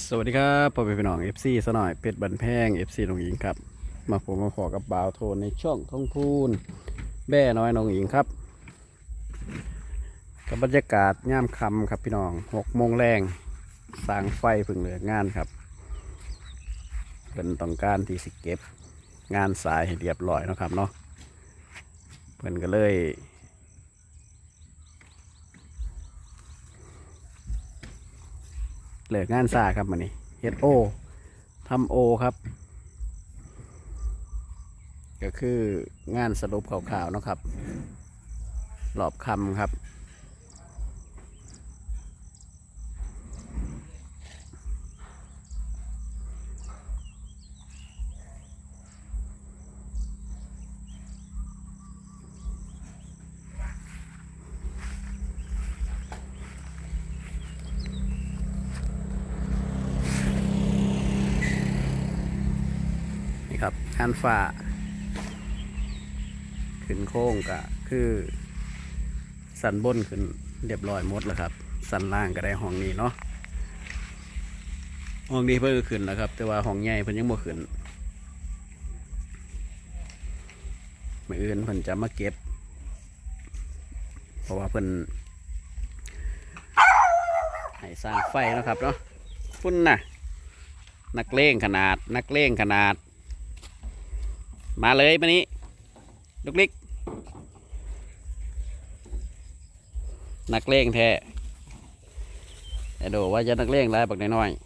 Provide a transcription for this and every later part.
สวัสดีครับพ่อแม่พี่น้อง FC สหน่อยเป็ดบันแพง FC น้องหญิงครับ มาผมมาขอกับบ่าวโทนในช่องท่องพูนแบ่น้อยน้องหญิงครับ กับบรรยากาศย่ามคำครับพี่น้องหกโมงแรงสางไฟพึ่งเหลืองานครับ เป็นต้องการที่สิเก็บ งานสายให้เรียบร้อยนะครับเนาะเพื่อนก็เลย เหลืองานซาครับมันนี่เฮดโอทำโอครับ ก็คืองานสรุปข่าวๆนะครับหลอบคำครับ ครับงานฝ่าขึ้นโค้งก็คือสันบนขึ้นเรียบร้อยหมดแล้วครับ สันล่างก็ได้ห้องนี้เนาะห้องนี้เพิ่งขึ้นแล้วครับ แต่ว่าห้องใหญ่เพิ่นยังบ่ขึ้นมืออื่นเพิ่นจะมาเก็บ เพราะว่าเพิ่นให้สร้างไฟนะครับเนาะพุ่นน่ะนักเลงขนาดนักเลงขนาด มาเลยมานี้ลูกลิกนักเลงแท้ไอ้โดว่าจะนักเลงไรบักน้อยๆ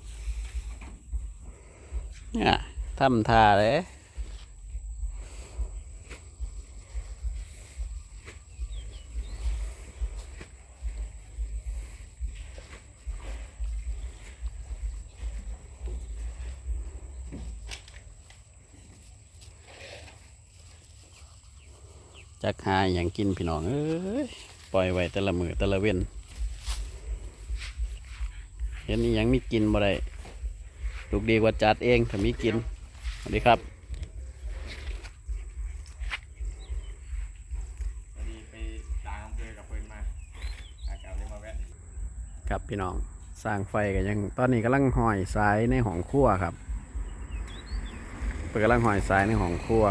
เนี่ยทำท่าเลย จักหาอย่างกินพี่น้องเอ้ยปล่อยไว้แต่ละมือแต่ละเว้นเห็นนี่ยังมีกินบ่ได้ลูกดีกว่าจัดเองถ้ามีกินสวัสดีครับพอดีไปต่างอำเภอกับเพิ่นมาอากาศเลยมาแวะครับพี่น้องสร้างไฟกันยังตอนนี้กำลังห้อยสายในห้องครัวครับเปิดกำลังห้อยสายในห้องครัว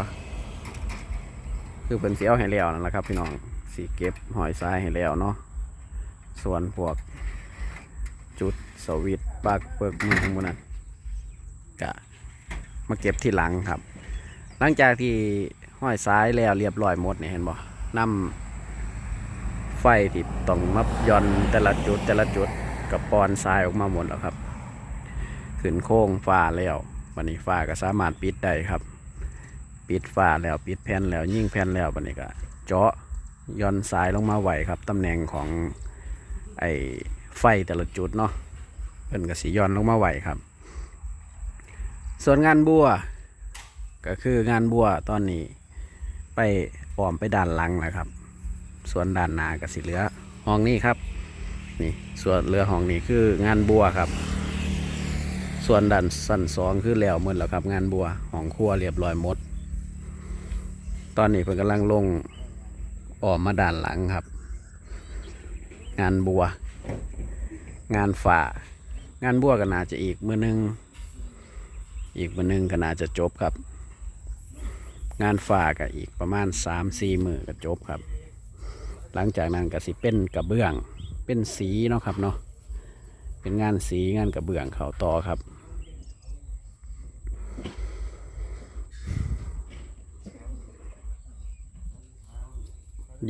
คือเพิ่นเสียวให้แล้วนั่นแหละครับ พี่น้องสีเก็บหอยสายให้แล้วเนาะส่วนพวกจุดสวิตปลักเปิกมือของมันนั้นกะมาเก็บที่หลังครับ หลังจากที่ห้อยสายแล้วเรียบร้อยหมดเนี่ยเห็นบ่นำไฟที่ต้องมาหย่อนแต่ละจุดแต่ละจุดกับปอนทรายออกมาหมดแล้วครับ ขึ้นโค้งฟ้าแล้ววันนี้ฟ้าก็สามารถปิดได้ครับ ปิดฟ้าแล้วปิดแผ่นแล้วยิ่งแผ่นแล้ววันนี้ก็เจาะย่อนสายลงมาไหวครับตำแหน่งของไอ้ไฟแต่ละจุดเนาะเพิ่นก็สีย่อนลงมาไหวครับ ส่วนงานบัว ก็คืองานบัวตอนนี้ไปอ้อมไปด้านหลังนะครับ ส่วนด้านหน้าก็สิเหลือห้องนี้ครับนี่ส่วนเรือห้องนี้คืองานบัวครับ ส่วนด้านสั้นสองคือแล้วหมดแล้วครับ งานบัวห้องครัวเรียบร้อยหมด ตอนนี้เพิ่นกำลังลงออกมาด้านหลังครับ งานบัว งานฝ่างานบัวก็น่าจะอีกมือหนึง อีกมือหนึงก็น่าจะจบครับ งานฝ่าก็อีกประมาณสามสี่มือก็จบครับ หลังจากนั้นก็สิเป็นกระเบื้อง เป็นสีเนาะครับเนาะเป็นงานสีงานกระเบื้องเขาต่อครับ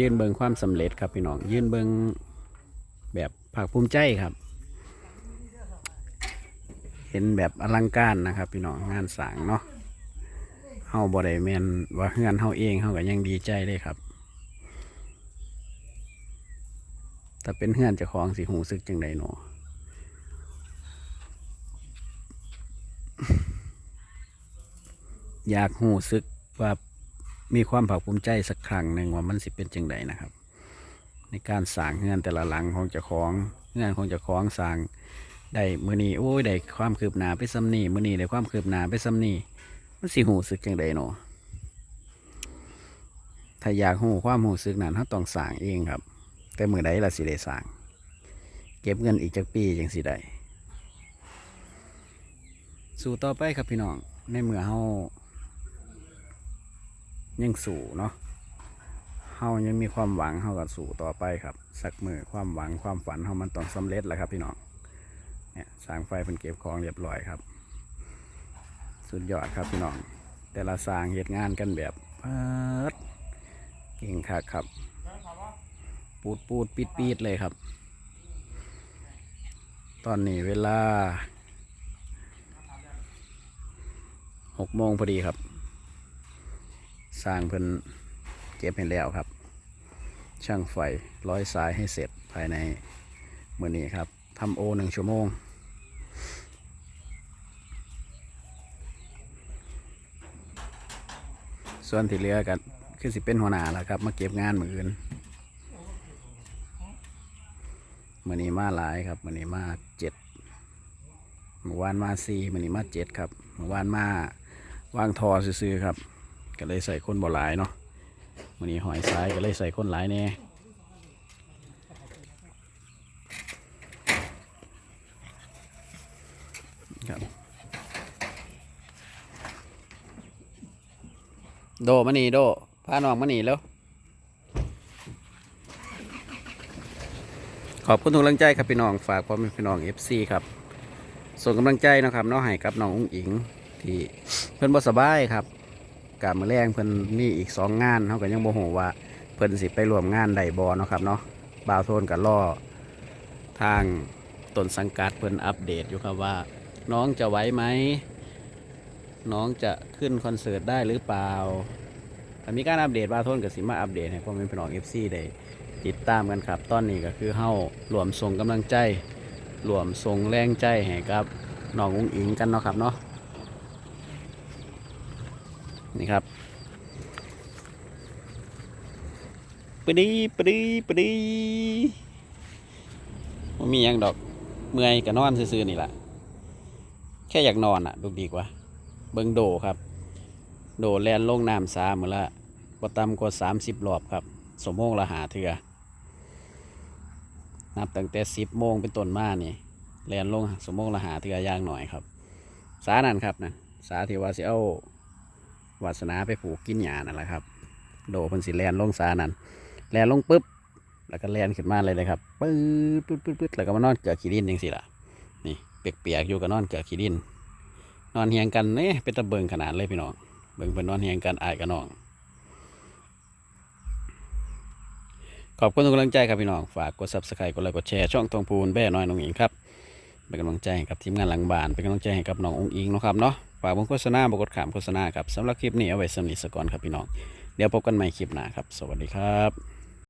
ยืนเบิงความสำเร็จครับพี่น้องยืนเบิงแบบภาคภูมิใจครับ เห็นแบบอลังการนะครับพี่น้องงานสางเนาะเฮาบ่ได้แม่นว่าเฮือนเฮาเองเฮาก็ยังดีใจเลยครับถ้าเป็นเฮือนเจ้าของสิหูซึกจังใดหนออยากหูซึกว่า มีความภาคภูมิใจสักครั้งหนึ่งว่ามันสิเป็นจังใดนะครับ ในการสร้างเฮือนแต่ละหลังของเจ้าของเฮือนของเจ้าของสร้างได้มือนี้โอ้ยได้ความคืบหน้าไปซ้ำนี่มือนี้ได้ความคืบหน้าไปซ้ำนี่มันสิหูซึกจังใดหนอถ้าอยากหูความหูซึกนั้นเขาต้องสร้างเองครับ แต่มือใดละสิได้สร้าง เก็บเงินอีกจากปีจังสิได้สู่ต่อไปครับพี่น้องในเมื่อเฮา ยังสู่เนาะเฮายังมีความหวังเฮาก็สู่ต่อไปครับ สักมือความหวังความฝันเฮามันต้องสำเร็จแหละครับพี่น้องเนี่ยสร้างไฟเพิ่นเก็บของเรียบร้อยครับ สุดยอดครับพี่น้อง แต่ละสร้างเหตุงานกันแบบเปิดเก่งคักครับ ปูดปูดปีดปีดเลยครับ ตอนนี้เวลาหกโมงพอดีครับ สร้างเพิ่นเก็บให้แล้วครับ ช่างไฟร้อยสายให้เสร็จภายในมือนี้ครับทำโอหนึ่งชั่วโมง ส่วนที่เหลือกันคือสิเป็นหัวหน้าแล้วครับ มาเก็บงานมืออื่นมือนี้มาหลายครับมือนี้มาเจ็ดเมื่อวานมาสี่มือนี้มาเจ็ดครับเมื่อวานมาวางทอซื้อครับ ก็เลยใส่คนบ่หลายเนาะมือนี้หอยซ้ายก็เลยใส่คนหลายแน่ครับโดมานี่โดพาน้องมานี่แล้วขอบคุณทุกกำลังใจครับพี่น้องฝากพ่อแม่พี่น้อง FC ครับส่งกำลังใจนะครับน้องให้กับน้องอุ้งอิงที่เพิ่อนบ่สบายครับ กามาแรงเพิ่นมีอีกสองงานเขาก็ยังโมโหว่าเพิ่นสิไปรวมงานใดบ่เนาะครับเนาะบ่าวโทนกับล่อทางต้นสังกัดเพิ่นอัปเดตอยู่ครับว่า น้องจะไหวไหมน้องจะขึ้นคอนเสิร์ตได้หรือเปล่าถ้ามีการอัปเดตบาโทนกับสิมาอัปเดตให้พ่อแม่พี่น้องเอฟซีได้ติดตามกันครับ ตอนนี้ก็คือเฮารวมส่งกำลังใจรวมส่งแรงใจให้กับน้องอุ้งอิงกันเนาะครับเนาะ นี่ครับปดีปดีปดีมันมียังดอกเมื่อยก็นอนซื่อๆนี่แหละแค่อยากนอนอะ ดูดีกว่า เบิงโดครับ โดแลนลงน้ำสามือละประตำกว่าสามสิบรอบครับ สมโมงละหาเถือนับตั้งแต่สิบโมงเป็นต้นมานี่แลนลงสมโมงละหาเถือย่างหน่อยครับ สานั่นครับนะสาที่ว่าสิเอา วาสนาไปผูกกินหยานั่นแหละครับ โดเพิ่นสิแลนลงสานั่นแลนลงปุ๊บ แล้วก็แลนขึ้นมาเลยเลยครับปื๊ดปื๊ดปื๊ดปื๊ดแล้วก็มานอนเกลือขี้ดินยังสิล่ะนี่เปียกๆอยู่กับนอนเกลือขี้ดิน นอนเฮียงกันเนี่ยเป็นตะเบิงขนาดเลยพี่น้องเบิงเป็นนอนเฮียงกันอายกับน้องขอบคุณทุกกำลังใจครับพี่น้อง ฝากกด subscribe กดไลค์กดแชร์ช่องตองพูนแบ่น้อยน้องอิงครับ เป็นกำลังใจให้กับทีมงานหลังบ้าน เป็นกำลังใจให้กับน้ององอิงนะครับเนาะ ฝากบงโฆษณาบกดขามโฆษณาครับสำหรับคลิปนี้เอาไว้สำหรับนิสก่อนครับพี่น้อง เดี๋ยวพบกันใหม่คลิปหน้าครับ สวัสดีครับ